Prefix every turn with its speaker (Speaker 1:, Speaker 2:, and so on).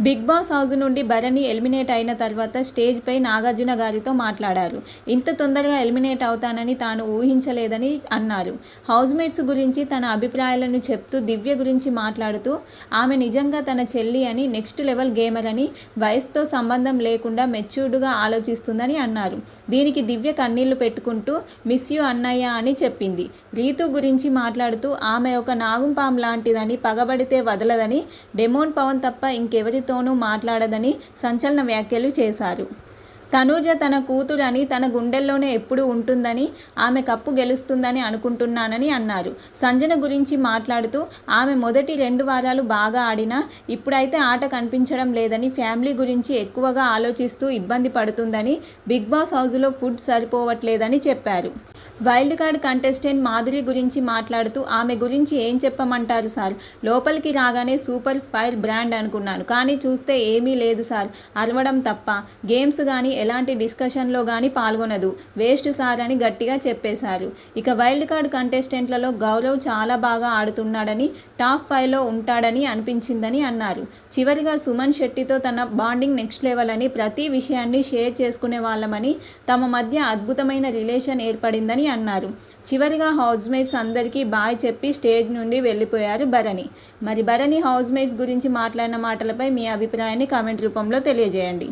Speaker 1: Big boss house నుండి Bharani eliminate అయిన తర్వాత స్టేజ్పై నాగార్జున గారితో మాట్లాడారు. ఇంత తొందరగా ఎలిమినేట్ అవుతానని తాను ఊహించలేదని అన్నారు. హౌస్మేట్స్ గురించి తన అభిప్రాయాలను చెప్తూ దివ్య గురించి మాట్లాడుతూ ఆమె నిజంగా తన చెల్లి అని నెక్స్ట్ లెవెల్ గేమర్ అని వయసుతో సంబంధం లేకుండా మెచ్యూర్డ్గా ఆలోచిస్తుందని అన్నారు. దీనికి దివ్య కన్నీళ్ళు పెట్టుకుంటూ మిస్ యూ అన్నయ్య అని చెప్పింది. రీతు గురించి మాట్లాడుతూ ఆమె ఒక నాగుంపాం లాంటిదని పగబడితే వదలదని డెమోన్ పవన్ తప్ప ఇంకెవరి ఎవరితోనూ మాట్లాడదని సంచలన వ్యాఖ్యలు చేశారు. తనూజ తన కూతురని తన గుండెల్లోనే ఎప్పుడూ ఉంటుందని ఆమె కప్పు గెలుస్తుందని అనుకుంటున్నానని అన్నారు. సంజన గురించి మాట్లాడుతూ ఆమె మొదటి రెండు వారాలు బాగా ఆడినా ఇప్పుడైతే ఆట కనిపించడం లేదని ఫ్యామిలీ గురించి ఎక్కువగా ఆలోచిస్తూ ఇబ్బంది పడుతుందని బిగ్ బాస్ హౌస్లో ఫుడ్ సరిపోవట్లేదని చెప్పారు. వైల్డ్ కార్డ్ కంటెస్టెంట్ మాధురి గురించి మాట్లాడుతూ ఆమె గురించి ఏం చెప్పమంటారు సార్? లోపలికి రాగానే సూపర్ ఫైర్ బ్రాండ్ అనుకున్నాను. కానీ చూస్తే ఏమీ లేదు సార్. అరవడం తప్ప. గేమ్స్ కానీ ఎలాంటి డిస్కషన్లో కానీ పాల్గొనదు. వేస్ట్ సార్ అని గట్టిగా చెప్పేశారు. ఇక వైల్డ్ కార్డ్ కంటెస్టెంట్లలో గౌరవ్ చాలా బాగా ఆడుతున్నాడని టాప్ ఫైవ్లో ఉంటాడని అనిపించిందని అన్నారు. చివరిగా సుమన్ శెట్టితో తన బాండింగ్ నెక్స్ట్ లెవెల్ అని ప్రతి విషయాన్ని షేర్ చేసుకునే వాళ్ళమని తమ మధ్య అద్భుతమైన రిలేషన్ ఏర్పడిందని అన్నారు. చివరిగా హౌస్మేట్స్ అందరికీ బాయ్ చెప్పి స్టేజ్ నుండి వెళ్ళిపోయారు భరణి. మరి భరణి హౌస్మేట్స్ గురించి మాట్లాడిన మాటలపై మీ అభిప్రాయాన్ని కామెంట్ రూపంలో తెలియజేయండి.